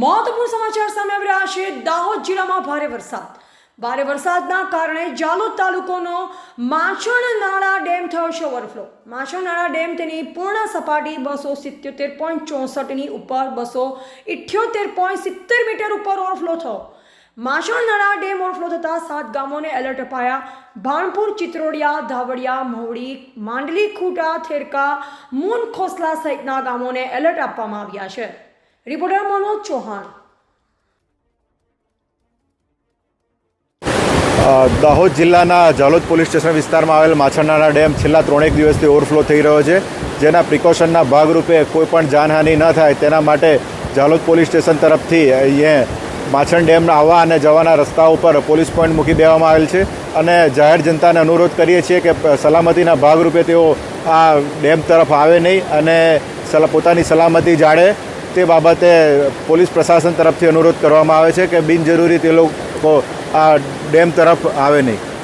મહત્વપૂર્ણ સમાચાર સામે આવી રહ્યા છે. દાહોદ જિલ્લામાં ભારે વરસાદ. ભારે વરસાદના કારણે જાલોદ તાલુકોનો માછણ નાળા ડેમ થયો છે ઓવરફ્લો. માછણ નાળા ડેમ તેની પૂર્ણ સપાટી બસો સિત્યોતેર પોઈન્ટ ચોસઠની ઉપર, બસો ઇઠ્યોતેર પોઈન્ટ સિત્તેર મીટર ઉપર ઓવરફ્લો થયો. માછણ નાળા ડેમ ઓવરફ્લો થતાં સાત ગામોને એલર્ટ અપાયા. ભાણપુર, ચિત્રોડિયા, ધાવડિયા, મહુડી, માંડલી, ખૂટા, થેરકા, મૂન, ખોસલા સહિતના ગામોને એલર્ટ આપવામાં આવ્યા છે. રિપોર્ટર મનોજ ચૌહાણ. દાહોદ જિલ્લાના જાલોદ પોલીસ સ્ટેશન વિસ્તારમાં આવેલ માછરનાળા ડેમ છેલ્લા ત્રણેક દિવસથી ઓવરફ્લો થઈ રહ્યો છે. જેના પ્રિકોશનના ભાગરૂપે કોઈ પણ જાનહાનિ ન થાય તેના માટે જાલોદ પોલીસ સ્ટેશન તરફથી અહીંયા માછણ ડેમ આવવા અને જવાના રસ્તા ઉપર પોલીસ પોઈન્ટ મૂકી દેવામાં આવેલ છે. અને જાહેર જનતાને અનુરોધ કરીએ છીએ કે સલામતીના ભાગરૂપે તેઓ આ ડેમ તરફ આવે નહીં અને પોતાની સલામતી જાળે તે બાબતે પોલીસ પ્રશાસન તરફથી અનુરોધ કરવામાં આવે છે કે બિનજરૂરી તે લોકો આ ડેમ તરફ આવે નહીં.